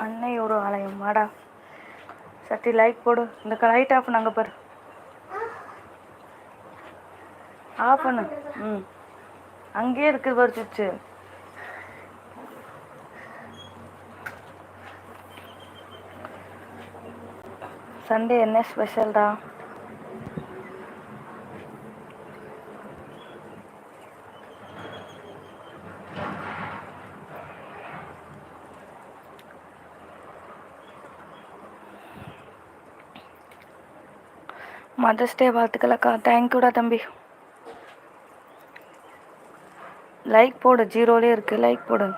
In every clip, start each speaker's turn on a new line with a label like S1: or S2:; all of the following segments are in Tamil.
S1: அன்னை ஒரு ஆலயம். வாடா. சட்டி லைட் போடு. இந்த லைட் ஆஃப் பண்ணாங்க பாரு. ஆஃப் பண்ணு. ம். அங்கேயே இருக்குது பாரு சுவிட்சு. சண்டே என்ன ஸ்பெஷல்டா மதர்ஸ் டே பார்த்துக்கலக்கா தேங்க்யூடா தம்பி. லைக் போடு ஜீரோலே இருக்குது லைக் போடு.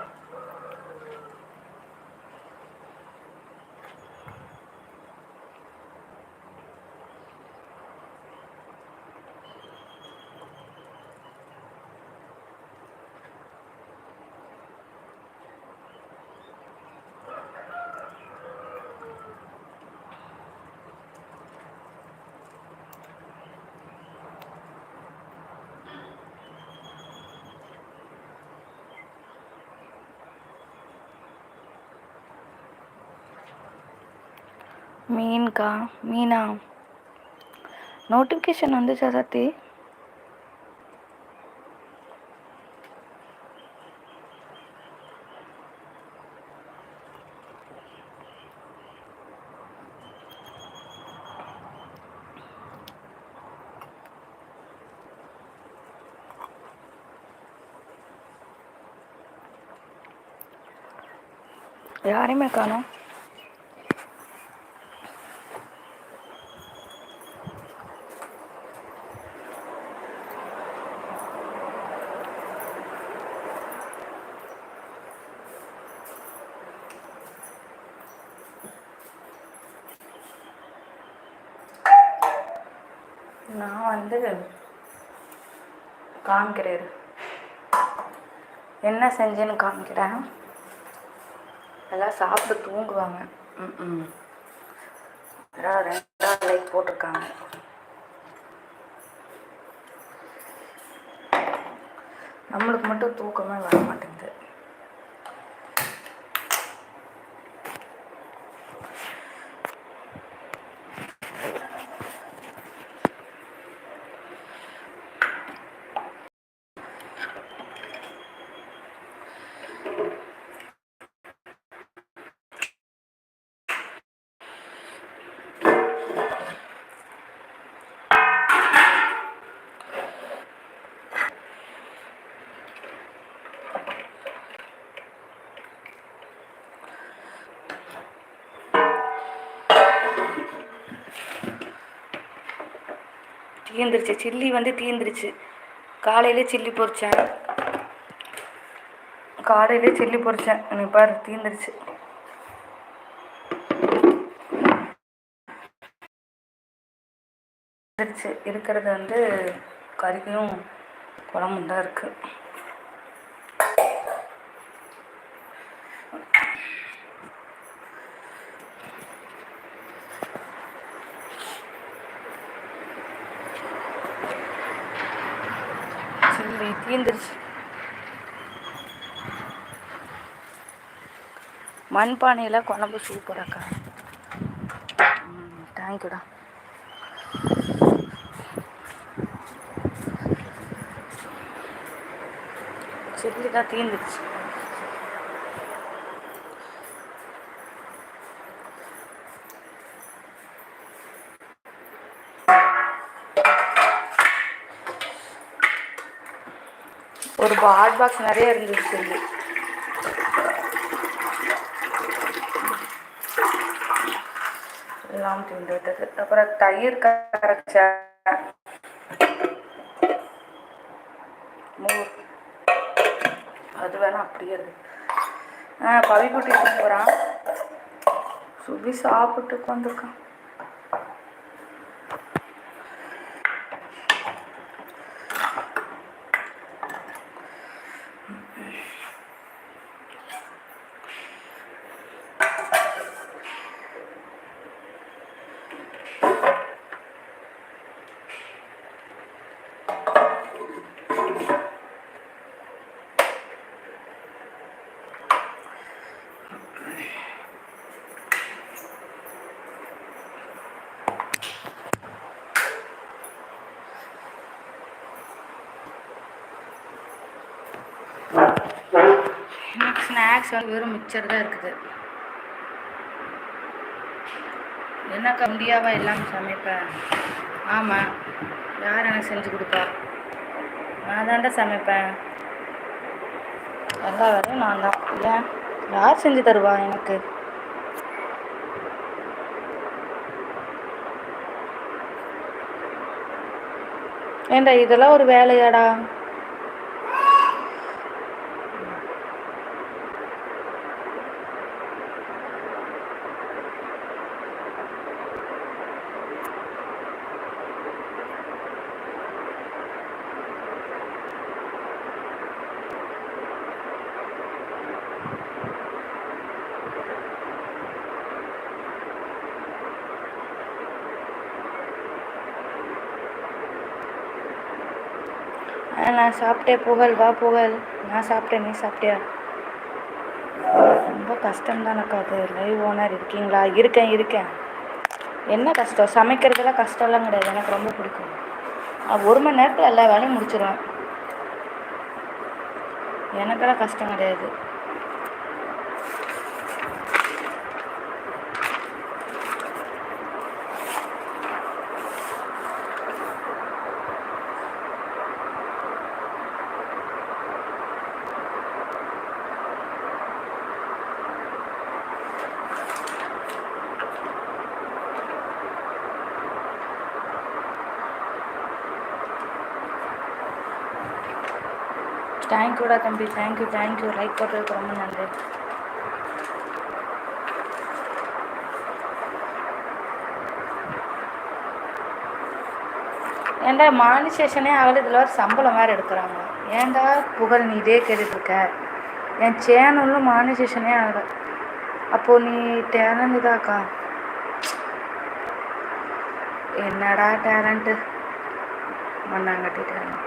S1: மீன்கா மீனா நோட்டிஃபிகேஷன் வந்துச்சா சத்தி யாரையுமே காணோம் நான் வந்து காமிக்கிறேன். என்ன செஞ்சேன்னு காமிக்கிறேன். எல்லாம் சாப்பிட்டு தூங்குவாங்க. ம் ம். ரெண்டாவது லைக் போட்டிருக்காங்க. நம்மளுக்கு மட்டும் தூக்கமே வர மாட்டேங்குது தீந்துருச்சு. சில்லி வந்து தீந்துருச்சு. காலையிலே சில்லி பொரிச்சேன். காலையிலே சில்லி பொறிச்சேன் எனக்கு பாரு தீந்துருச்சு. தீந்துருச்சு. இருக்கிறது வந்து கறியும் குழம்பும் தான் இருக்குது சில்லி மண்பானையில் குழம்பு சூப்பராக்கா ம் தேங்க்யூடா சில்லி தீர்ந்துருச்சு இப்போ ஹாட் பாக்ஸ் நிறைய இருந்துச்சு சில்லி எல்லாம் தீண்டு விட்டது அப்புறம் தயிர் கரைச்ச மோர். அது வேணா அப்படியே இருக்கு. ஆ பவி குட்டி போகிறான் சுபி சாப்பிட்டு உட்காந்துருக்கான் ஸ்நாக்ஸ் வந்து வெறும் மிக்சர் தான் இருக்குது. என்னக்கா முடியாவா எல்லாம் சமைப்பேன் ஆமாம் யார் எனக்கு செஞ்சு கொடுப்பா? நான் தாண்டா சமைப்பேன். எல்லா வேலையும் நான் தான். ஏன் யார் செஞ்சு தருவா எனக்கு? ஏண்டா இதெல்லாம் ஒரு வேலையாடா ஆ, நான் சாப்பிட்டேன் புகழ் வா புகழ். நான் சாப்பிட்டேன் நீ சாப்பிட்டியா? ரொம்ப கஷ்டம்தானக்கா அது. லைவ் ஓனர் இருக்கீங்களா? இருக்கேன் இருக்கேன். என்ன கஷ்டம்? சமைக்கிறதுலாம் கஷ்டம்லாம் கிடையாது. எனக்கு ரொம்ப பிடிக்கும். ஒரு மணி நேரத்தில் எல்லா வேலையும் முடிச்சிடுவேன் எனக்கெல்லாம் கஷ்டம் கிடையாது. தேங்க்யூடா தம்பி. தேங்க்யூ தேங்க்யூ லைக் போட்டதுக்கு ரொம்ப நன்றி. ஏன்டா மானிசேஷனே அவள் இதில் வேறு சம்பளம் வேறு எடுக்கிறாங்க. ஏன்டா புகழ் நீ இதே கேட்டுட்ருக்க? என் சேனலும் மானிசேஷனே ஆகலை. அப்போது நீ டேலண்ட் இதாக்கா என்னடா டேலண்ட்டு மண்ணாங்கட்டி டேலண்ட்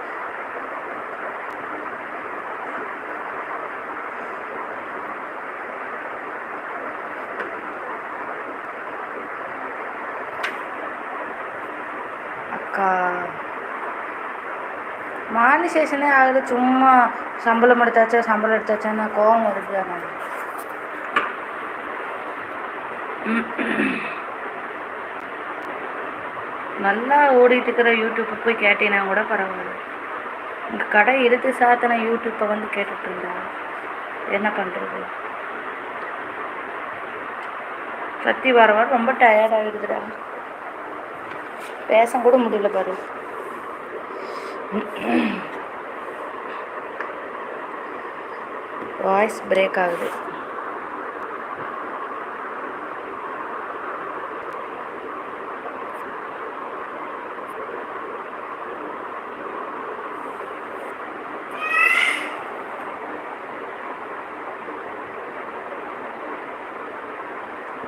S1: அக்கா மானிசேஷனே ஆகுது. சும்மா சம்பளம் எடுத்தாச்சா சம்பளம் எடுத்தாச்சான்னு கோவம் வருது எனக்கு நல்லா ஓடிட்டு இருக்கிற யூடியூப்பை போய் கேட்டீங்கன்னா கூட பரவாயில்ல. உங்கள் கடை இழுத்து சாத்தின யூடியூப்பை வந்து கேட்டுட்ருந்தா என்ன பண்ணுறது சத்தி வர வர ரொம்ப டயர்ட் ஆகிடுதுடா பேச கூட முடியல பாரு. வாய்ஸ் பிரேக் ஆகுது.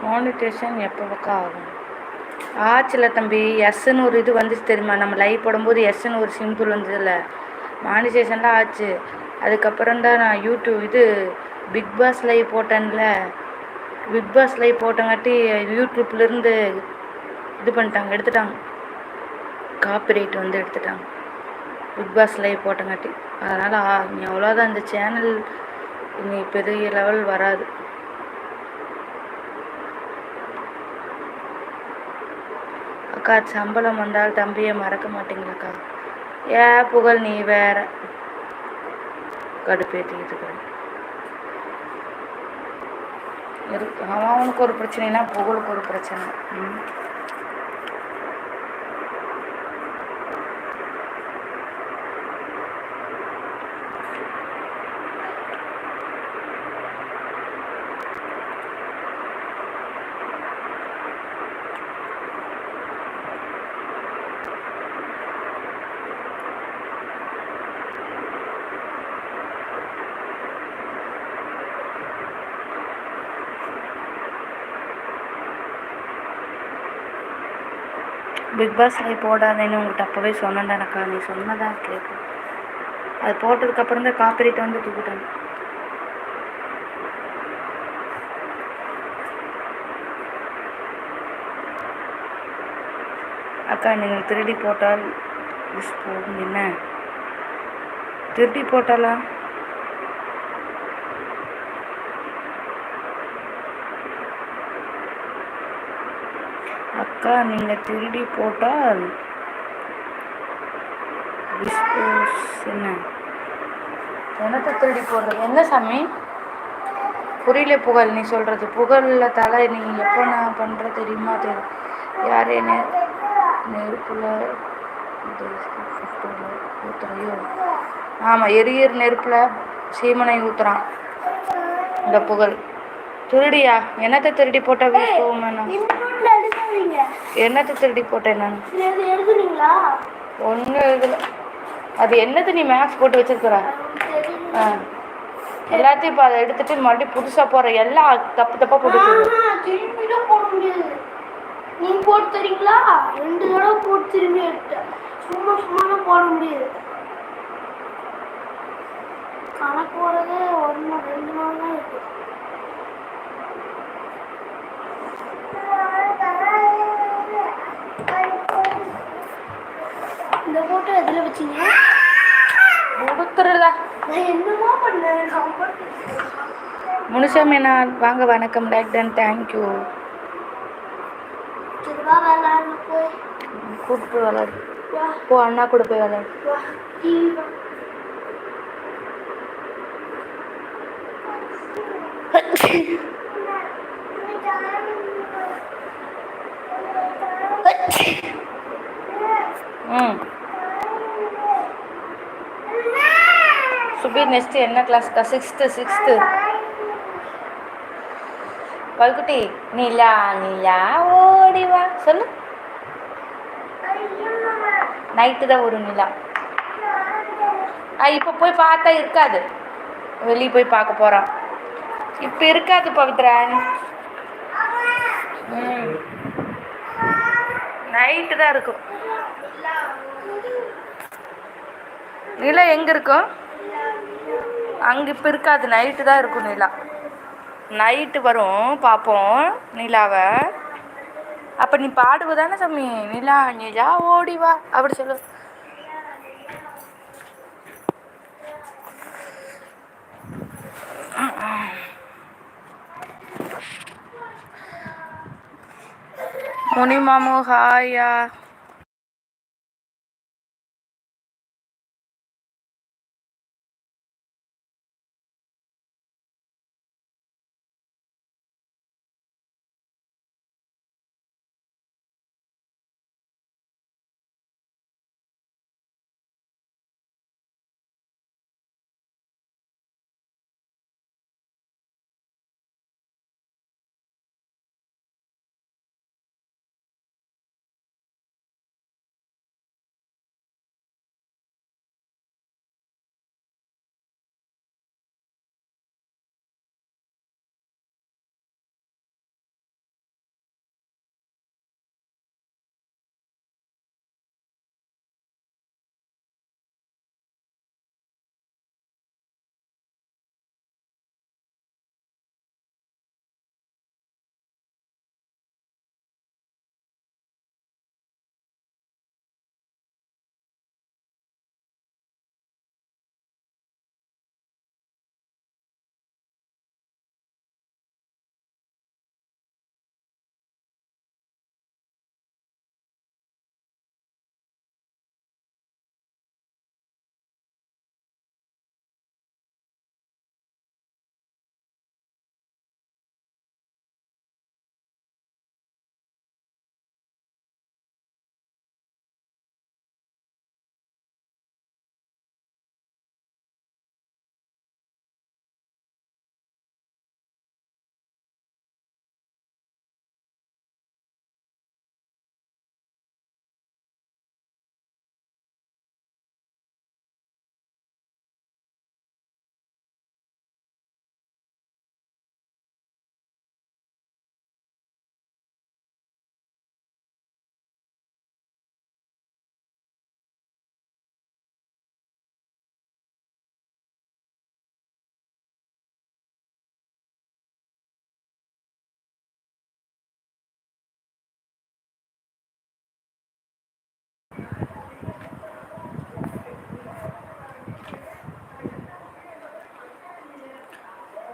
S1: மானிட்டேஷன் எப்போ பக்கம் ஆகும்? ஆச்சுல தம்பி எஸ்ன்னு ஒரு இது வந்துச்சு தெரியுமா? நம்ம லைவ் போடும்போது எஸ்ன்னு ஒரு சிம்பிள் வந்ததில்ல மானிட்டேஷன்லாம் ஆச்சு. அதுக்கப்புறம் தான் நான் யூடியூப் இது பிக் பாஸ் லைவ் போட்டேன்ல. பிக் பாஸ் லைவ் போட்டங்காட்டி யூடியூப்லேருந்து இது பண்ணிட்டாங்க எடுத்துட்டாங்க. காப்பிரைட் வந்து எடுத்துட்டாங்க. பிக் பாஸ் லைவ் போட்டங்காட்டி. அதனால் நீ அவ்வளோதான். இந்த சேனல் இனி பெரிய லெவல் வராது. அக்கா சம்பளம் வந்தால் தம்பியை மறக்க மாட்டீங்களாக்கா? ஏ புகழ் நீ வேற? கடுப்பேற்றிக்கிட்டு இருக்கிறேன் இருக்கு அவனுக்கு ஒரு பிரச்சனைனா புகழுக்கு ஒரு பிரச்சனை. பிக் பாஸ் போடாதேன்னு உங்கள்கிட்ட அப்போவே சொன்னேன்டானக்கா நீ சொன்னதா கேட்கு அது போட்டதுக்கப்புறம் தான் காப்பிரைட் வந்து தூக்கிட்டாங்க. அக்கா நீங்கள் திருடி போட்டால் மிஸ் என்ன? திருடி போட்டாலா? அக்கா நீங்கள் திருடி போட்டால் என்ன என்னத்தை திருடி போடுறது? என்ன சாமி? புரியல புகழ் நீ சொல்கிறது புகழில் தலை நீ எப்போ நான் பண்ணுற தெரியுமா தெரியும் யார் என்ன நெருப்புல ஊற்றுறையோ ஆமாம் எரியர் நெருப்பில் சீமனை ஊற்றுறான் இந்த புகழ். திருடியா? என்னத்தை திருடி போட்ட விஸ்வம்
S2: எடுக்காதீங்க
S1: என்னத்தை திருடி போட்டேன் நான்?
S2: எழுதுனீங்களா?
S1: ஒன்றும் இதில் அது என்னது நீ மேக்ஸ் போட்டு வச்சிருக்கிற? ஆ. எல்லாத்தையும் இப்போ அதை எடுத்துட்டு மறுபடியும் புதுசாக போடுற எல்லாம் தப்பு தப்பாக போட்டு
S2: போட முடியாது. நீங்க போட்டு தரீங்களா? ரெண்டு தடவை போட்டு திரும்பி எடுத்தேன் சும்மா சும்மா போட முடியாது. கணக்கு போறது ஒரு நாள் ரெண்டு நாள் தான் இருக்கு இந்த போட்டோ எதுல வச்சீங்க?
S1: கொடுத்துருடா
S2: என்னமோ பண்ணேன். கம்ஃபர்ட்
S1: முனுசாமி நான் வாங்க வணக்கம். லைக் டன் தேங்க்யூ
S2: விளாட்ல போய்.
S1: கூப்பிட்டு விளாடு போ அண்ணா கூட போய் விளாடு ம். சுபீர் நெக்ஸ்ட் என்ன கிளாஸ்க்கா சிக்ஸ்த்து சிக்ஸ்த்து பல்குட்டி நிலா நிலா ஓடி வா. சொல்லு. நைட்டு தான் ஒரு நிலா. ஆ இப்போ போய் பார்த்தா இருக்காது. வெளியே போய் பார்க்க போகிறான் இப்போ இருக்காது பவித்ரா. ம். நைட்டு தான் இருக்கும். நிலா எங்கே இருக்கும்? அங்கே இப்போ இருக்காது. நைட்டு தான் இருக்கும் நிலா. நைட்டு வரும். பார்ப்போம் நிலாவை. அப்போ நீ பாடுவ தானே சாமி? நிலா நிலா ஓடி வா. அப்படி சொல்லு. முனி மாமு ஹாயா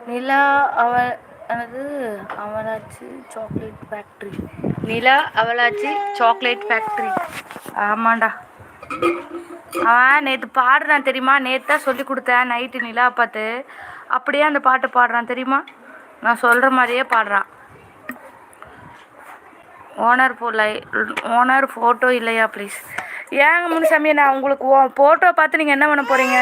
S1: நிலா அவ அது அவளாச்சி சாக்லேட் ஃபேக்ட்ரி நிலா அவளாச்சி சாக்லேட் ஃபேக்ட்ரி ஆமாண்டா. அவன் நேற்று பாடுறான் தெரியுமா? நேற்று தான் சொல்லி கொடுத்தேன் நைட்டு நிலா பார்த்து. அப்படியே அந்த பாட்டு பாடுறான் தெரியுமா? நான் சொல்கிற மாதிரியே பாடுறான். ஓனர் ஃபோ லை ஓனர் ஃபோட்டோ இல்லையா ப்ளீஸ் ஏங்க முனுசாமி நான் உங்களுக்கு ஓ ஃபோட்டோ பார்த்து நீங்கள் என்ன பண்ண போகிறீங்க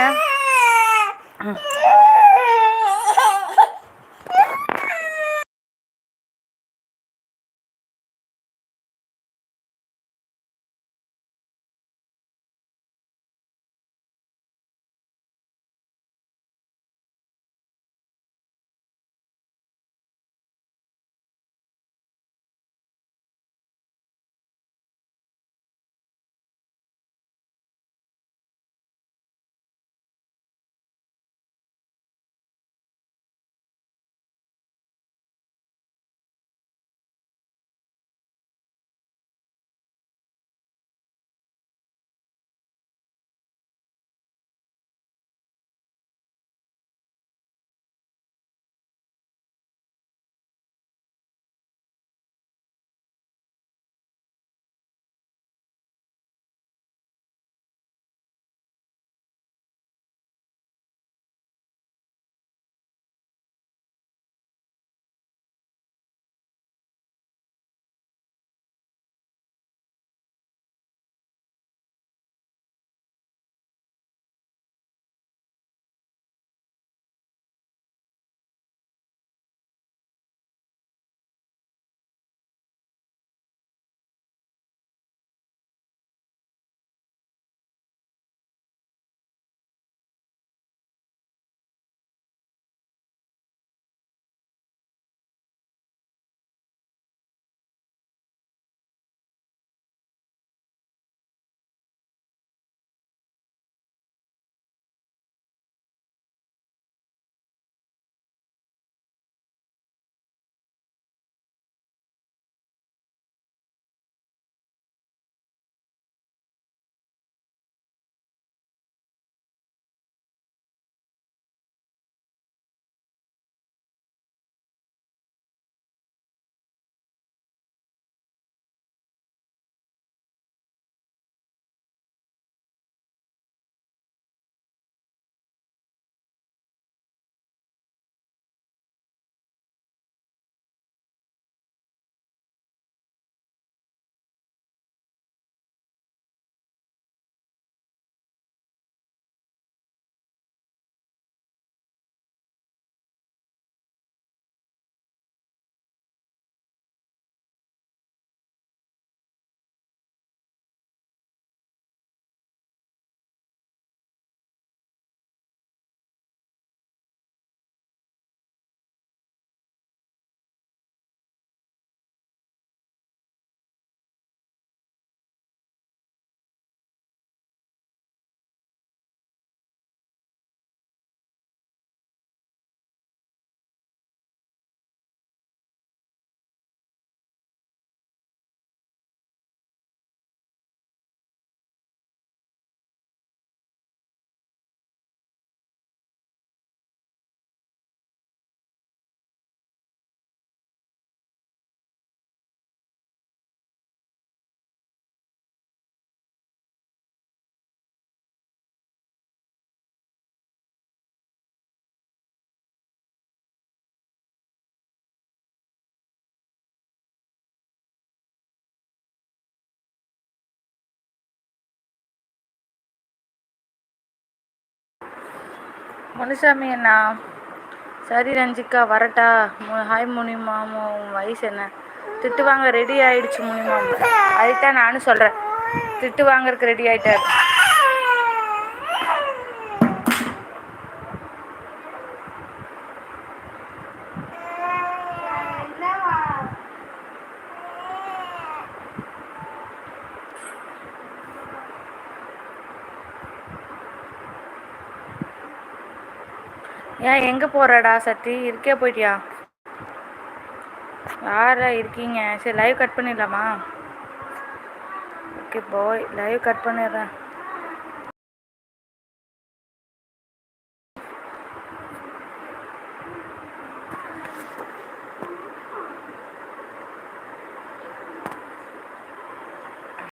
S1: முனுசாமி அண்ணா. சரி ரஞ்சிக்கா வரட்டா. மு- ஹாய் முனிமாமு. உன் வயசு என்ன? திட்டு வாங்க ரெடி ஆயிடுச்சு முனிமாமா. அதுதான் நானும் சொல்கிறேன் திட்டு வாங்கறதுக்கு ரெடி ஆயிட்டாரு. ஏன் எங்கே போகிறடா சத்தி? இருக்கே போயிட்டியா? யாரா இருக்கீங்க? சரி லைவ் கட் பண்ணிடலாமா? ஓகே போய் லைவ் கட் பண்ணிடுறேன்.